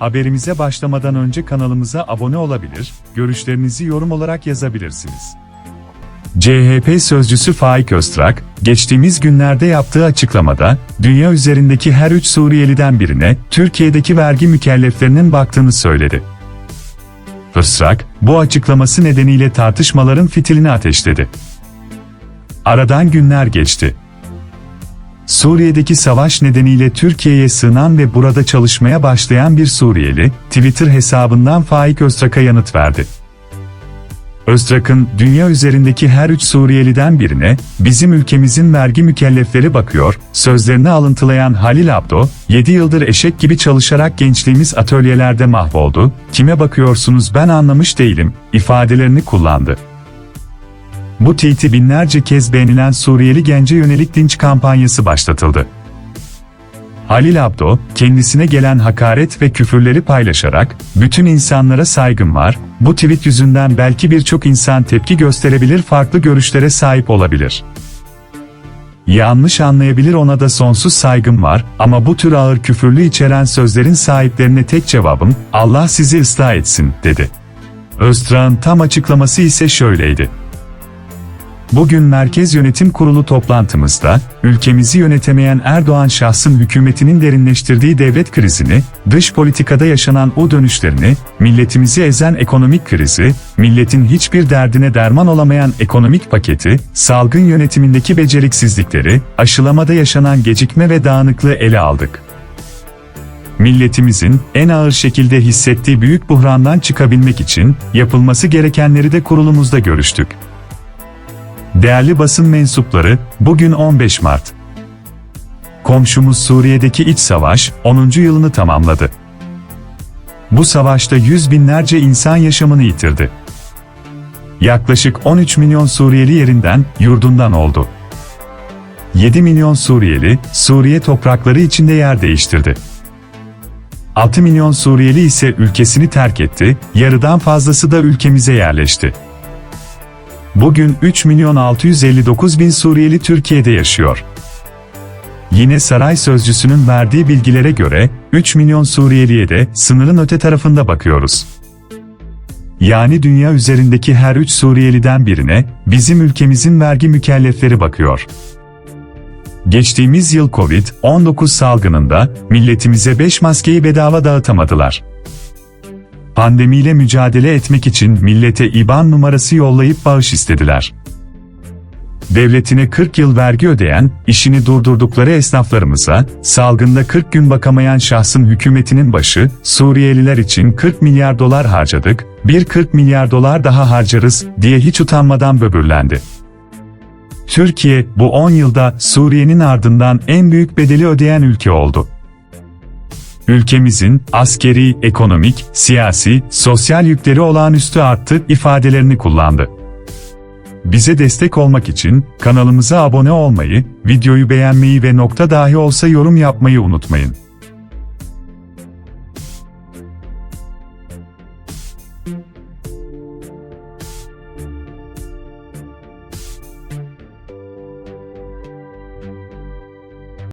Haberimize başlamadan önce kanalımıza abone olabilir, görüşlerinizi yorum olarak yazabilirsiniz. CHP sözcüsü Faik Öztrak, geçtiğimiz günlerde yaptığı açıklamada, dünya üzerindeki her üç Suriyeliden birine, Türkiye'deki vergi mükelleflerinin baktığını söyledi. Öztrak, bu açıklaması nedeniyle tartışmaların fitilini ateşledi. Aradan günler geçti. Suriye'deki savaş nedeniyle Türkiye'ye sığınan ve burada çalışmaya başlayan bir Suriyeli, Twitter hesabından Faik Öztrak'a yanıt verdi. Öztrak'ın dünya üzerindeki her üç Suriyeliden birine, bizim ülkemizin vergi mükellefleri bakıyor, sözlerini alıntılayan Halil Abdo, 7 yıldır eşek gibi çalışarak gençliğimiz atölyelerde mahvoldu, kime bakıyorsunuz ben anlamış değilim, ifadelerini kullandı. Bu tweet'i binlerce kez beğenilen Suriyeli gence yönelik linç kampanyası başlatıldı. Halil Abdo, kendisine gelen hakaret ve küfürleri paylaşarak, bütün insanlara saygım var, bu tweet yüzünden belki birçok insan tepki gösterebilir farklı görüşlere sahip olabilir. Yanlış anlayabilir ona da sonsuz saygım var ama bu tür ağır küfürlü içeren sözlerin sahiplerine tek cevabım, Allah sizi ıslah etsin, dedi. Öztrak'ın tam açıklaması ise şöyleydi. Bugün Merkez Yönetim Kurulu toplantımızda, ülkemizi yönetemeyen Erdoğan şahsın hükümetinin derinleştirdiği devlet krizini, dış politikada yaşanan o dönüşlerini, milletimizi ezen ekonomik krizi, milletin hiçbir derdine derman olamayan ekonomik paketi, salgın yönetimindeki beceriksizlikleri, aşılamada yaşanan gecikme ve dağınıklığı ele aldık milletimizin en ağır şekilde hissettiği büyük buhrandan çıkabilmek için yapılması gerekenleri de kurulumuzda görüştük. Değerli basın mensupları, bugün 15 Mart. Komşumuz Suriye'deki iç savaş 10. yılını tamamladı. Bu savaşta yüz binlerce insan yaşamını yitirdi. Yaklaşık 13 milyon Suriyeli yerinden, yurdundan oldu. 7 milyon Suriyeli, Suriye toprakları içinde yer değiştirdi. 6 milyon Suriyeli ise ülkesini terk etti, yarıdan fazlası da ülkemize yerleşti. Bugün 3 milyon 659 bin Suriyeli Türkiye'de yaşıyor. Yine saray sözcüsünün verdiği bilgilere göre 3 milyon Suriyeliye de sınırın öte tarafında bakıyoruz. Yani dünya üzerindeki her 3 Suriyeliden birine bizim ülkemizin vergi mükellefleri bakıyor. Geçtiğimiz yıl Covid-19 salgınında milletimize 5 maskeyi bedava dağıtamadılar. Pandemiyle mücadele etmek için millete IBAN numarası yollayıp bağış istediler. Devletine 40 yıl vergi ödeyen, işini durdurdukları esnaflarımıza, salgında 40 gün bakamayan şahsın hükümetinin başı, Suriyeliler için 40 milyar dolar harcadık, bir 40 milyar dolar daha harcarız, diye hiç utanmadan böbürlendi. Türkiye, bu 10 yılda Suriye'nin ardından en büyük bedeli ödeyen ülke oldu ülkemizin askeri, ekonomik, siyasi, sosyal yükleri olağanüstü arttı ifadelerini kullandı. Bize destek olmak için kanalımıza abone olmayı, videoyu beğenmeyi ve nokta dahi olsa yorum yapmayı unutmayın.